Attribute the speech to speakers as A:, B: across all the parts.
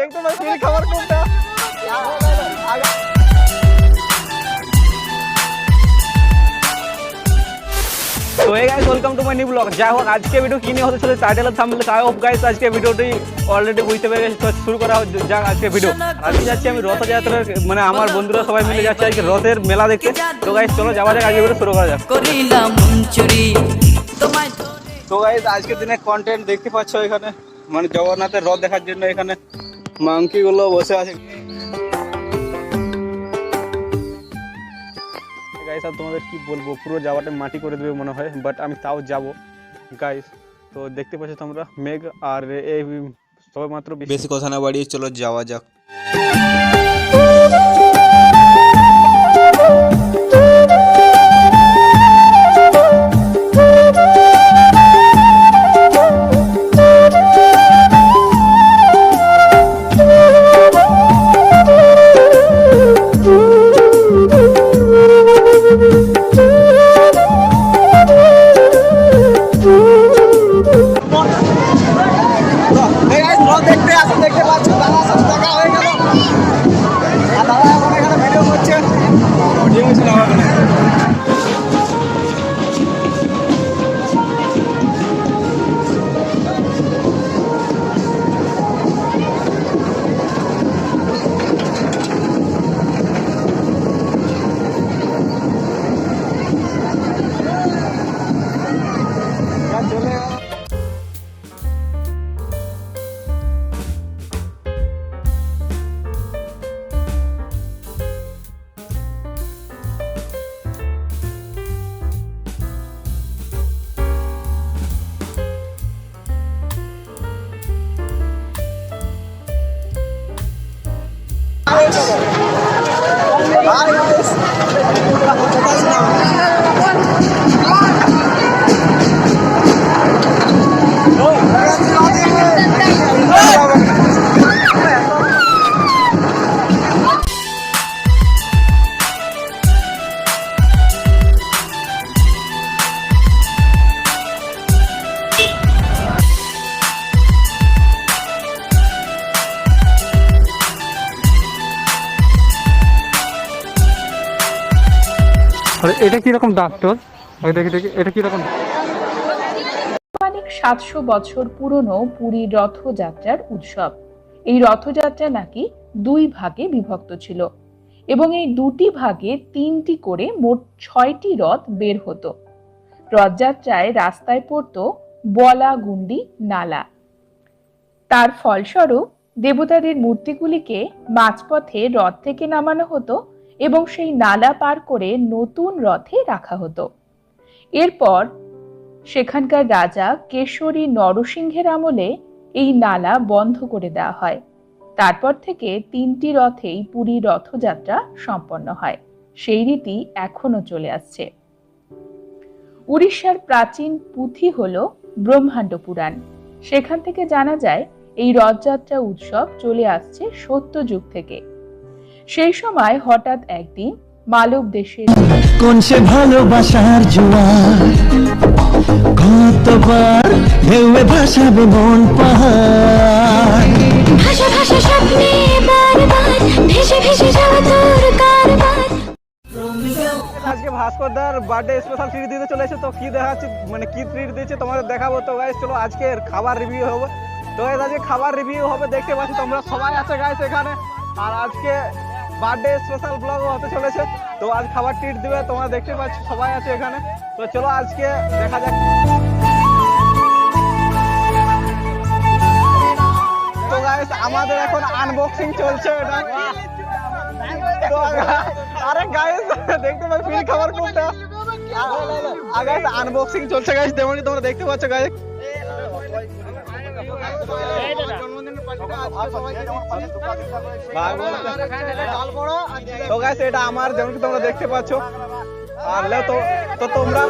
A: দেখতে পাচ্ছি খাবার কোনটা? তো এই guys welcome to my new vlog যাই হোক আজকে ভিডিও কি নিয়ে হতে চলে টাইটেল গাইস আজকে ভিডিওটি অলরেডি বুঝতে পেরে গেছে তো শুরু করা যাক আজকে ভিডিও আজকে যাচ্ছি আমি রথযাত্রার মানে আমার বন্ধুরা সবাই মিলে যাচ্ছে আজকে রথের মেলা দেখতে। তো গাইস চলো যাওয়া যাক আজকে ভিডিও শুরু করা যাক।
B: তোমায়
A: তো গাইস আজকের দিনে কন্টেন্ট দেখতে পাচ্ছ এখানে মানে জগন্নাথের রথ দেখার জন্য এখানে। মাংকি গুলো বসে আছে। গাইস আর তোমাদের কি বলব? পুরো যাওয়াটা মাটি করে দেবে মনে হয় বাট আমি তাও যাব। গাইস তো দেখতে পাচ্ছ তোমরা মেঘ আর এই সবে মাত্র বেশি কথা না বাড়িয়ে চলো যাওয়া যাক। দেখতে আসো দেখতে পাচ্ছ দাদা সাথে দেখা হয়ে গেল। Bye guys.
C: আরে
D: বছর পুরনো রথযাত্রার উৎসব। এই রথযাত্রা নাকি দুই ভাগে বিভক্ত ছিল এবং এই দুটি ভাগে তিনটি করে মোট ছয়টি রথ বের হতো। রথযাত্রায় রাস্তায় পড়তো বলা গুন্ডি নালা। তার ফলস্বরূপ দেবতাদের মূর্তিগুলিকে মাঝপথে রথ থেকে নামানো হতো এবং সেই নালা পার করে নতুন রথে রাখা হতো। এরপর সেখানকার রাজা কেশরী নরসিংহের আমলে এই নালা বন্ধ করে দেওয়া হয়। তারপর থেকে তিনটি রথেই পুরী রথযাত্রা সম্পন্ন হয়। সেই রীতি এখনও চলে আসছে। উড়িষ্যার প্রাচীন পুঁথি হল ব্রহ্মাণ্ড পুরাণ। সেখান থেকে জানা যায়, এই রথযাত্রা উৎসব চলে আসছে সত্য যুগ থেকে। সেই সময় হঠাৎ একদিন মালব দেশের
E: কোন সে ভালোবাসার জোয়ার? কতবার ঢেউয়ে ভাসাবে মন পাহাড়?
F: স্বপ্নে বারবার ভেসে ভেসে যাওয়া তোর কারবার।
A: আজকে ভাস্করদার বার্থডে স্পেশাল ট্রিট দিতে চলেছে তো কি দেখাচ্ছে? মানে কি ট্রিট দিচ্ছে তোমাদের দেখাবো। তো গাইস চলো আজকে খাবার রিভিউ হবে। তো আজকে খাবার রিভিউ হবে দেখতে পাচ্ছি তোমরা সবাই আছে গাইস এখানে। আর আজকে বার্থডে স্পেশাল ব্লগও হতে চলেছে। তো আজ খাবার ট্রিট দিবে, তোমরা দেখতে পাচ্ছ, সবাই আছে এখানে। তো চলো আজকে দেখা যাক। তো গাইস আমাদের এখন আনবক্সিং চলছে এটা। আরে গাইস দেখতে পাচ্ছ ফ্রি খাবার কোনটা? আগে আনবক্সিং চলছে গাইস তেমনই তোমরা দেখতে পাচ্ছ গাইস তো গাইস এটা আমার যেমন কি তোমরা দেখতে পাচ্ছ তো তো তোমরা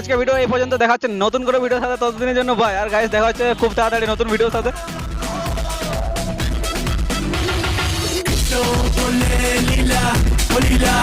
A: আজকে ভিডিও এই পর্যন্ত দেখাচ্ছে। নতুন করে ভিডিওর সাথে ততদিনের জন্য বাই আর গাইস দেখা হচ্ছে খুব তাড়াতাড়ি নতুন ভিডিওর সাথে।
E: Olila, olila